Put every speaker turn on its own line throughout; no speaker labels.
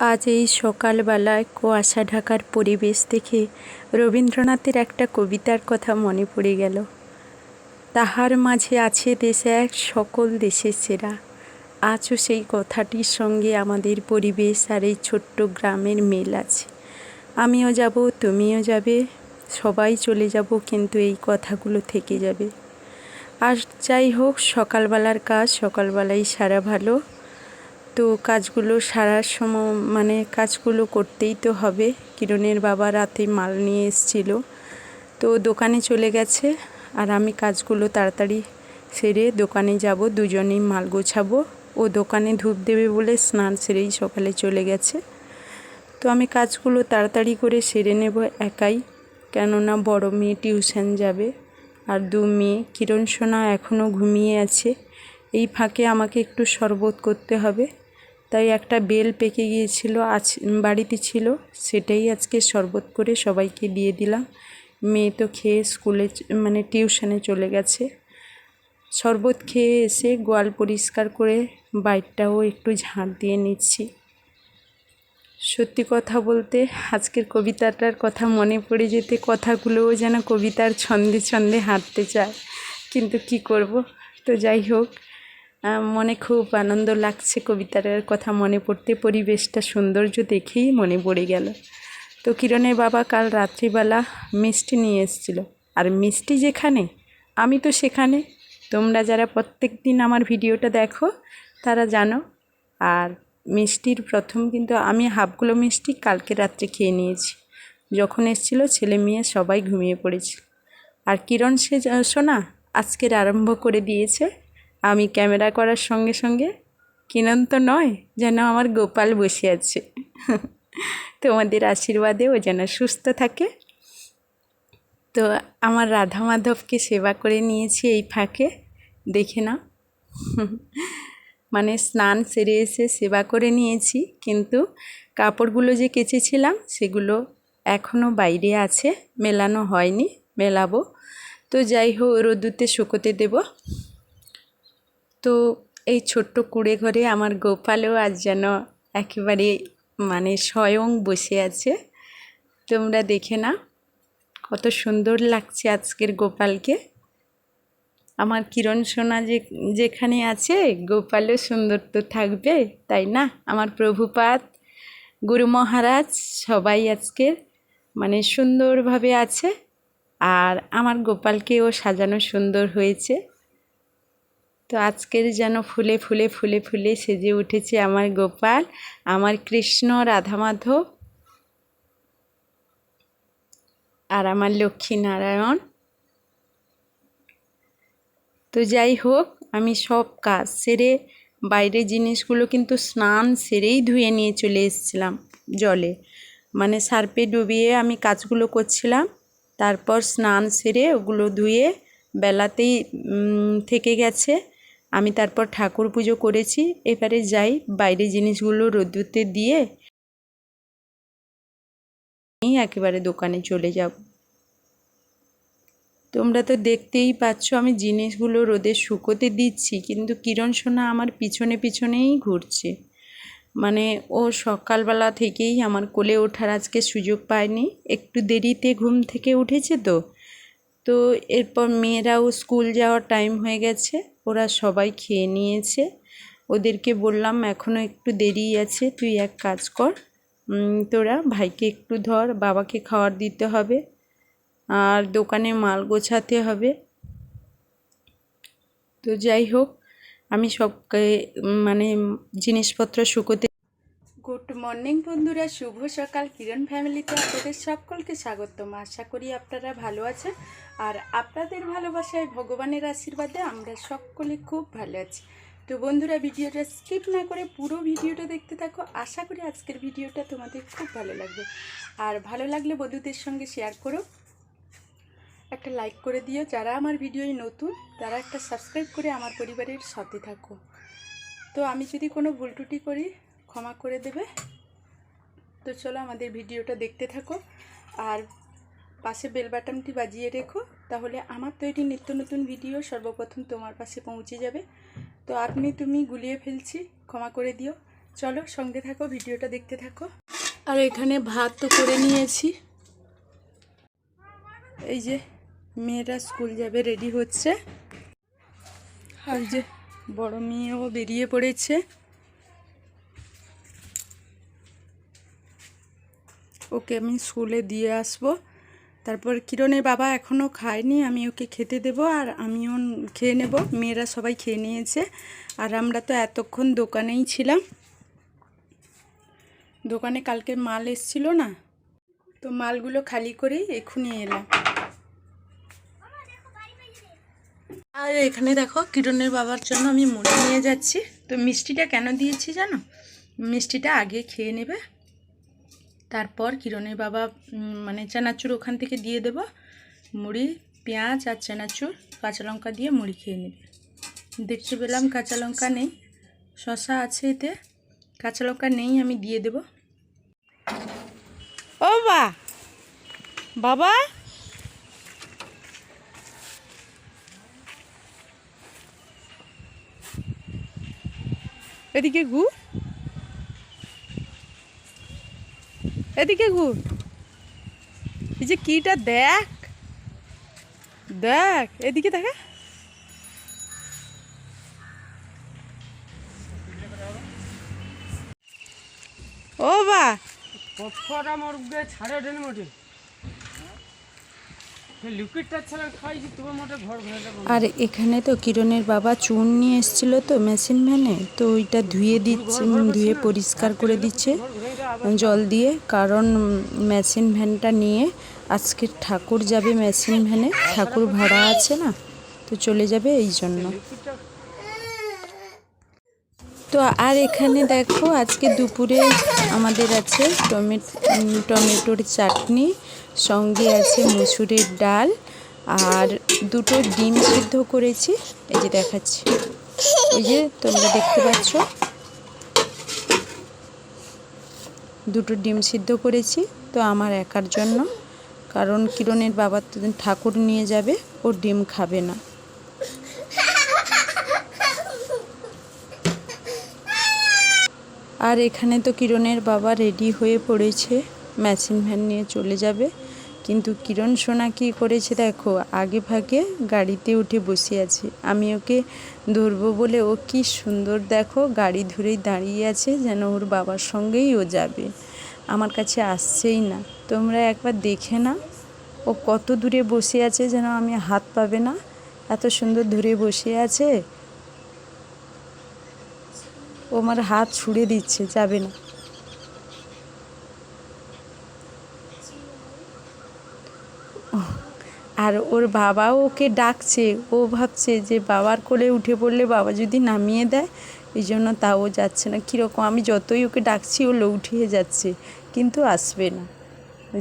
আজ এই সকালবেলায় কুয়াশা ঢাকার পরিবেশ দেখে রবীন্দ্রনাথের একটা কবিতার কথা মনে পড়ে গেল। তাহার মাঝে আছে দেশে এক সকল দেশের সেরা। আজও সেই কথাটির সঙ্গে আমাদের পরিবেশ আর এই ছোট্ট গ্রামের মিল আছে। আমিও যাব, তুমিও যাবে, সবাই চলে যাব, কিন্তু এই কথাগুলো থেকে যাবে। আর যাই হোক, সকালবেলার কাজ সকালবেলাই সারা ভালো। তো কাজগুলো সারার সময় মানে কাজগুলো করতেই তো হবে। কিরণের বাবা রাতে মাল নিয়ে এসেছিল। তো দোকানে চলে গেছে আর আমি কাজগুলো তাড়াতাড়ি সেরে দোকানে যাব, দুজনেই মাল গোছাবো। ও দোকানে ধূপ দেবে বলে স্নান সেরেই সকালে চলে গেছে। তো আমি কাজগুলো তাড়াতাড়ি করে সেরে নেব একাই, কেননা বড় মেয়ে টিউশন যাবে আর দু মেয়ে। কিরণ সোনা এখনও ঘুমিয়ে আছে। এই ফাঁকে আমাকে একটু শরবত করতে হবে। তাই একটা বেল পেকে গিয়েছিল, আজ বাড়িতে ছিল, সেটাই আজকে শরবত করে সবাইকে দিয়ে দিলাম। মেয়ে তো খেয়ে স্কুলে মানে টিউশনে চলে গেছে। শরবত খেয়ে এসে গোয়াল পরিষ্কার করে বাইরটাও একটু ঝাঁট দিয়ে নিচ্ছি। সত্যি কথা বলতে আজকের কবিতাটার কথা মনে পড়ে যেতে কথাগুলোও যেন কবিতার ছন্দে ছন্দে হাঁটতে চায়, কিন্তু কি করব? তো যাই হোক মনে খুব আনন্দ লাগছে কবিতার কথা মনে পড়তে, পরিবেশটা সৌন্দর্য দেখেই মনে পড়ে গেল। তো কিরণের বাবা কাল রাত্রিবেলা মিষ্টি নিয়ে এসেছিল। আর মিষ্টি যেখানে, আমি তো সেখানে। তোমরা যারা প্রত্যেক দিন আমার ভিডিওটা দেখো, তারা জানো। আর মিষ্টির প্রথম কিন্তু আমি হাফগুলো মিষ্টি কালকে রাত্রে খেয়ে নিয়েছি। যখন এসেছিল ছেলে মেয়ে সবাই ঘুমিয়ে পড়েছিল। আর কিরণ সে, শোনা, আজকের আরম্ভ করে দিয়েছে। আমি ক্যামেরা করার সঙ্গে সঙ্গে কিরণ তো নয় যেন আমার গোপাল বসে আছে। তোমাদের আশীর্বাদে ও যেন সুস্থ থাকে। তো আমার রাধা মাধবকে সেবা করে নিয়েছি এই ফাঁকে, দেখে না মানে স্নান সেরে এসে সেবা করে নিয়েছি, কিন্তু কাপড়গুলো যে কেচেছিলাম সেগুলো এখনও বাইরে আছে, মেলানো হয়নি, মেলাবো। তো যাই হোক রোদুতে শুকোতে দেব। তো এই ছোট্ট কুড়ে ঘরে আমার গোপালও আজ যেন একেবারে মানে স্বয়ং বসে আছে। তোমরা দেখে না কত সুন্দর লাগছে আজকের গোপালকে। আমার কিরণ সোনা যে, যেখানে আছে, গোপালও সুন্দর তো থাকবে, তাই না? আমার প্রভুপাত গুরু মহারাজ সবাই আজকে মানে সুন্দরভাবে আছে। আর আমার গোপালকেও সাজানো সুন্দর হয়েছে। তো আজকের যেন ফুলে ফুলে ফুলে ফুলে সেজে উঠেছে আমার গোপাল, আমার কৃষ্ণ রাধা মাধব আর আমার লক্ষ্মী নারায়ণ। তো যাই হোক, আমি সব কাজ সেরে বাইরের জিনিসগুলো কিন্তু স্নান সেরেই ধুয়ে নিয়ে চলে এসেছিলাম জলে। মানে সার্পে ডুবিয়ে আমি কাজগুলো করছিলাম, তারপর স্নান সেরে ওগুলো ধুয়ে বেলাতেই থেকে গেছে। আমি তারপর ঠাকুর পুজো করেছি, এবারে যাই বাইরে জিনিসগুলো রোদ্দুতে দিয়ে একেবারে দোকানে চলে যাব। তোমরা তো দেখতেই পাচ্ছ আমি জিনিসগুলো রোদে শুকোতে দিচ্ছি, কিন্তু কিরণ সোনা আমার পিছনে পিছনেই ঘুরছে। মানে ও সকালবেলা থেকেই আমার কোলে ওঠার আজকে সুযোগ পায়নি, একটু দেরিতে ঘুম থেকে উঠেছে তো। তো এরপর মেয়েরাও স্কুল যাওয়ার টাইম হয়ে গেছে। ওরা সবাই খেয়ে নিয়েছে। ওদেরকে বললাম এখনও একটু দেরি আছে, তুই এক কাজ কর। তোরা ভাইকে একটু ধর, বাবাকে খাওয়ার দিতে হবে। আর দোকানে মাল গোছাতে হবে। তো যাই হোক, আমি সবকে মানে জিনিসপত্র শুকোতে গুড মর্নিং বন্ধুরা, শুভ সকাল। কিরণ ফ্যামিলিতে আপনাদের সকলকে স্বাগতম। আশা করি আপনারা ভালো আছেন। আর আপনাদের ভালোবাসায় ভগবানের আশীর্বাদে আমরা সকলে খুব ভালো আছি। তো বন্ধুরা, ভিডিওটা স্কিপ না করে পুরো ভিডিওটা দেখতে থাকো। আশা করি আজকের ভিডিওটা তোমাদের খুব ভালো লাগবে। আর ভালো লাগলে বন্ধুদের সঙ্গে শেয়ার করো। একটা লাইক করে দিও। যারা আমার ভিডিওই নতুন, তারা একটা সাবস্ক্রাইব করে আমার পরিবারের সাথে থাকো। তো আমি যদি কোনো ভুল টুটি করি ক্ষমা করে দেবে। তো চলো আমাদের ভিডিওটা দেখতে থাকো। আর পাশে বেল বাটনটি বাজিয়ে রেখো, তাহলে আমার তৈরি নিত্য নতুন ভিডিও, সর্বপ্রথম তোমার পাশে পৌঁছে যাবে। তো আপনি, তুমি গুলিয়ে ফেলছি, ক্ষমা করে দিও। চলো সঙ্গে থাকো, ভিডিওটা দেখতে থাকো। আর এখানে ভাত তো করে নিয়েছি। এই যে মেয়েরা স্কুল যাবে রেডি হচ্ছে। আর যে বড় মেয়েও বেরিয়ে পড়েছে। ওকে আমি স্কুলে দিয়ে আসব। তারপর কিরণের বাবা এখনও খায়নি, আমি ওকে খেতে দেব আর আমিও খেয়ে নেব। মেয়েরা সবাই খেয়ে নিয়েছে। আর আমরা তো এতক্ষণ দোকানেই ছিলাম। দোকানে কালকে মাল এসছিল না, তো মালগুলো খালি করেই এক্ষুনি এলাম। আর এখানে দেখো, কিরণের বাবার জন্য আমি মুড়ি নিয়ে যাচ্ছি। তো মিষ্টিটা কেন দিয়েছি জানো? মিষ্টিটা আগে খেয়ে নেবে। তারপর কিরণের বাবা মানে চানাচুর ওখান থেকে দিয়ে দেব। মুড়ি, পেঁয়াজ আর চানাচুর, কাঁচা লঙ্কা দিয়ে মুড়ি খেয়ে নেবে। দেখতে পেলাম কাঁচা লঙ্কা নেই। শশা আছে এতে। কাঁচা লঙ্কা নেই, আমি দিয়ে দেব। ও বা! বাবা! এদিকে ঘু এদিকে ঘুর। এই যে কিটা দেখ। দেখ এদিকে দেখা। ও বা।
মোর গে ছাড়ে দেন মোটে।
আর এখানে তো কিরণের বাবা চুন নিয়ে এসেছিল তো মেশিন ভ্যানে। তো ওইটা ধুয়ে দিচ্ছে ধুয়ে পরিষ্কার করে দিচ্ছে। জল দিয়ে, কারণ মেশিন ভ্যানটা নিয়ে আজকে ঠাকুর যাবে মেশিন ভ্যানে। ঠাকুর ভাড়া আছে না, তো চলে যাবে এই জন্য। তো আর এখানে দেখো, আজকে দুপুরে আমাদের আছে টমেটো টমেটোর চাটনি, সঙ্গে আছে মুসুরের ডাল, আর দুটো ডিম সিদ্ধ করেছি। এই যে দেখাচ্ছি। এই যে তোমরা দেখতে পাচ্ছ। দুটো ডিম সিদ্ধ করেছি, তো আমার একার জন্য। কারণ কিরণের বাবার তো ঠাকুর নিয়ে যাবে, ও ডিম খাবে না। আর এখানে তো কিরণের বাবা রেডি হয়ে পড়েছে, মেশিন ভ্যান নিয়ে চলে যাবে। কিন্তু কিরণ সোনা কী করেছে দেখো, আগে ভাগে গাড়িতে উঠে বসে আছে। আমি ওকে ধরবো বলে ও কি সুন্দর দেখো, গাড়ি ধরেই দাঁড়িয়ে আছে যেন ওর বাবার সঙ্গেই ও যাবে। আমার কাছে আসছেই না। তোমরা একবার দেখে না ও কত দূরে বসে আছে যেন আমি হাত পাবে না। এত সুন্দর ধরে বসে আছে। ও আমার হাত ছুঁড়ে দিচ্ছে, যাবে না। আর ওর বাবাও ওকে ডাকছে, ও ভাবছে যে বাবার কোলে উঠে পড়লে বাবা যদি নামিয়ে দেয়, এই জন্য তাও যাচ্ছে না। কীরকম আমি যতই ওকে ডাকছি, ও উঠিয়ে যাচ্ছে, কিন্তু আসবে না।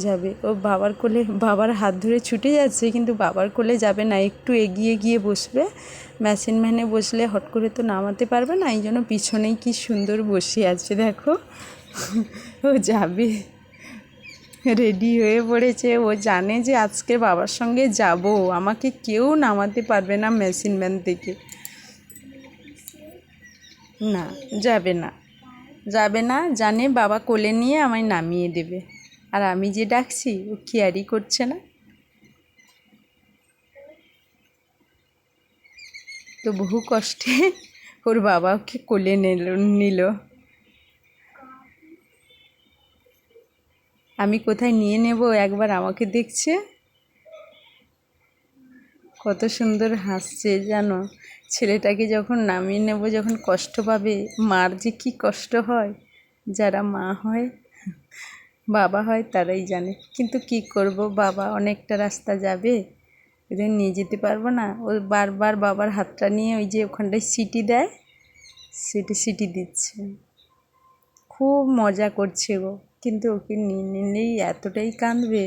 যাবে। ও বাবার কোলে, বাবার হাত ধরে ছুটে যাচ্ছে, কিন্তু বাবার কোলে যাবে না। একটু এগিয়ে গিয়ে বসবে। মেশিন ম্যানে বসলে হট করে তো নামাতে পারবে না, এই জন্য পিছনেই কি সুন্দর বসে আছে, দেখো। ও যাবে। রেডি হয়ে পড়েছে। ও জানে যে আজকে বাবার সঙ্গে যাব। আমাকে কেউ নামাতে পারবে না মেশিন ম্যান থেকে। না, যাবে না। যাবে না, জানে বাবা কোলে নিয়ে আমায় নামিয়ে দেবে। আর আমি যে ডাকছি, ও কেয়ারই করছে না। তো বহু কষ্টে ওর বাবা ওকে কোলে নিল নিল। আমি কোথায় নিয়ে নেব? একবার আমাকে দেখছে। কত সুন্দর হাসছে জানো। ছেলেটাকে যখন নামিয়ে নেব, যখন কষ্ট পাবে, মার যে কী কষ্ট হয়, যারা মা হয়, বাবা হয়, তারাই জানে। কিন্তু কি করব? বাবা অনেকটা রাস্তা যাবে। এদের নিয়ে যেতে পারব না। ও বারবার বাবার হাতটা নিয়ে ওই যে ওখানটায় সিটি দেয়, সিটি সিটি দিচ্ছে। খুব মজা করছে গো। কিন্তু ওকে নিলেই এতটাই কাঁদবে।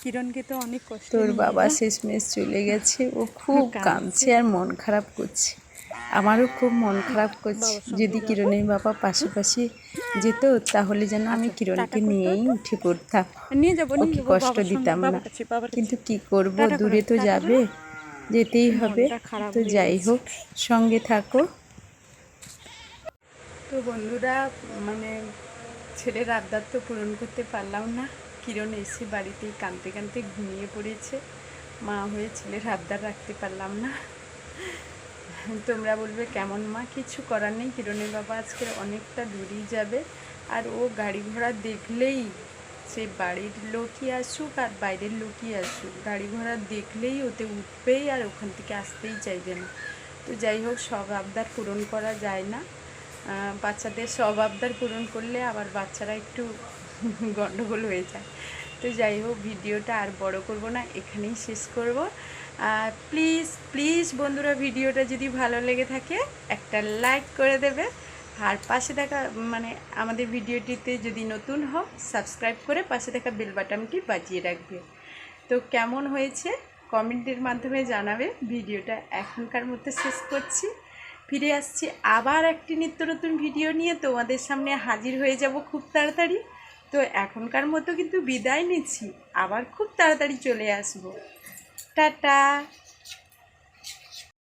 কিরণকে তো অনেক কষ্ট
তোর বাবা শেষমেশ চলে গেছে ও খুব কাঁদছে। আর মন খারাপ করছে। আমারও খুব মন খারাপ করছে। যদি কিরণের বাবা পাশাপাশি যেত তাহলে যেন আমি কিরণকে নিয়েই উঠে পড়তাম।
নিয়ে যাব
ওকে কষ্ট দিতাম না। কিন্তু কি করব? দূরে তো যাবে যেতেই হবে। তো যাই হোক সঙ্গে থাকো। তো বন্ধুরা মানে ছেলের আবদার তো পূরণ করতে পারলাম না। কিরণ এসে বাড়িতেই কাঁদতে কাঁদতে ঘুমিয়ে পড়েছে। মা হয়ে ছেলের আবদার রাখতে পারলাম না। তোমরা বলবে, কেমন মা? কিছু করার নেই। কিরণের বাবা আজকে অনেকটা দূরেই যাবে। আর ও গাড়ি ঘোড়া দেখলেই সে বাড়ির লোকই আসুক আর বাইরের লোকই আসুক। গাড়ি ঘোড়া দেখলেই ওতে উঠবেই আর ওখান থেকে আসতেই চাইবে না। তো যাই হোক, সব আবদার পূরণ করা যায় না। বাচ্চাদের সব আবদার পূরণ করলে আবার বাচ্চারা একটু গণ্ডগোল হয়ে যায়। তো যাই হোক, ভিডিওটা আর বড় করব না, এখানেই শেষ করব। আর প্লিজ প্লিজ বন্ধুরা, ভিডিওটা যদি ভালো লেগে থাকে, একটা লাইক করে দেবে। আর পাশে থাকা মানে আমাদের ভিডিওটিতে যদি নতুন হোক সাবস্ক্রাইব করে পাশে থাকা বেল বাটনটি বাজিয়ে রাখবে। তো কেমন হয়েছে? কমেন্টের মাধ্যমে জানাবে। ভিডিওটা এখনকার মধ্যে শেষ করছি। ফিরে আসছি আবার একটি নিত্য নতুন ভিডিও নিয়ে। তোমাদের সামনে হাজির হয়ে যাব খুব তাড়াতাড়ি। তো এখনকার মতো কিন্তু বিদায় নিচ্ছি। আবার খুব তাড়াতাড়ি চলে আসব। টাটা।